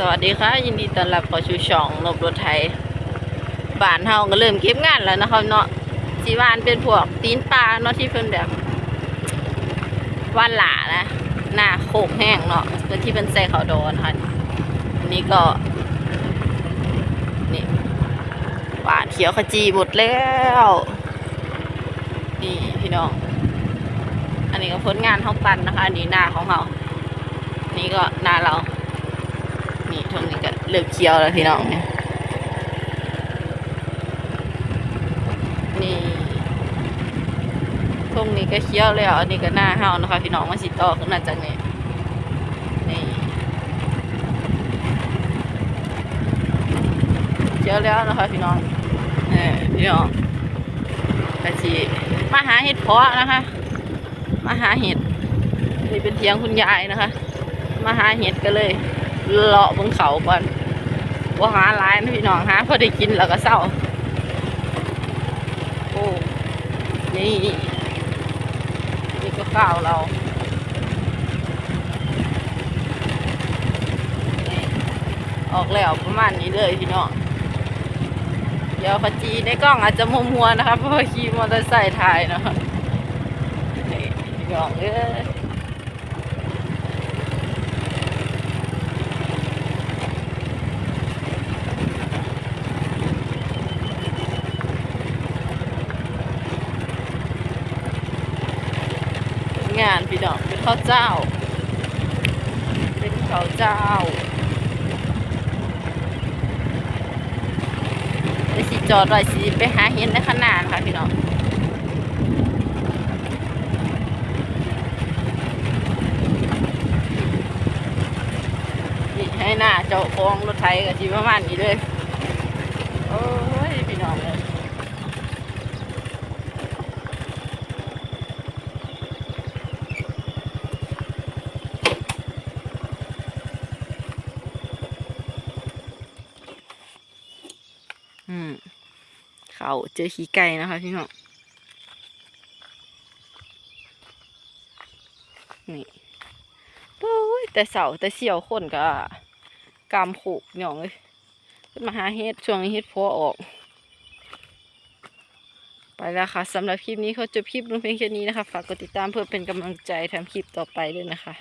สวัสดีค่ะ ยินดีต้อนรับเข้าสู่ช่องนบรถไทยบ้านเฮาก็เริ่มเก็บงานแล้วนะครับเนาะสีวานเป็นพวกตีนปลาเนาะที่เพิ่นแบบว่านหลานะ หน้าโคกแห้งเนาะเพื่อที่เพิ่นใส่เขาวดนค่ะอันนี้ก็ นี่หวานเขียวขจีหมดแล้วนี่พี่น้อง อันนี้ก็ผลงานเฮาปันนะคะ อันนี้หน้าของเรานี่ก็หน้าเรา นี่ช่งนี้ก็เลือกเคี้ยวแล้วพี่น้องเนี่ยนี่ช่วงนี้ก็เคี้ยวแล้วอันนี้ก็หน้าเฮานะคะ พี่น้องมาสิต่อขึ้นมาจากนี้นี่เคี้ยวแล้วนะคะ พี่น้องเออพี่น้องกะจีมาหาเห็ดเพาะนะคะ มาหาเห็ดนี่เป็นเทียงคุณยายนะคะ มาหาเห็ดก็เลย เลาะบนเขาก่อนว่าหาหลายนะพี่น้องหาพอได้กินแล้วก็เศร้าโอ้นี่นี่ก็ข้าวเราออกแล้วประมาณนี้เลยพี่น้อง เดี๋ยวขจีในกล้องอาจจะมัวมัวๆนะคะเพราะว่าขี่มอเตอร์ไซค์ถ่ายเนาะนี่พี่น้องเอ้ งานพี่น้องเป็นข้าวเจ้า เป็นข้าวเจ้าไปสิจอดไว้สิไปหาเห็นในขนาดค่ะพี่น้องนี่ให้หน้าเจ้าของรถไถกับจีประมาณนี้เลยโอ้ยพี่น้องเลย อืมเขาเจอขี้ไก่นะคะ พี่น้องนี่โอ้ยแต่เสาแต่เสี่ยวคนก็กามโขกหย่องเลยขึ้นมาหาเฮ็ดช่วงนี้เฮ็ดพอออก ไปแล้วค่ะสำหรับคลิปนี้เขาจบคลิปลงเพียงแค่นี้นะคะฝากกดติดตามเพื่อเป็นกำลังใจทำคลิปต่อไปด้วยนะคะ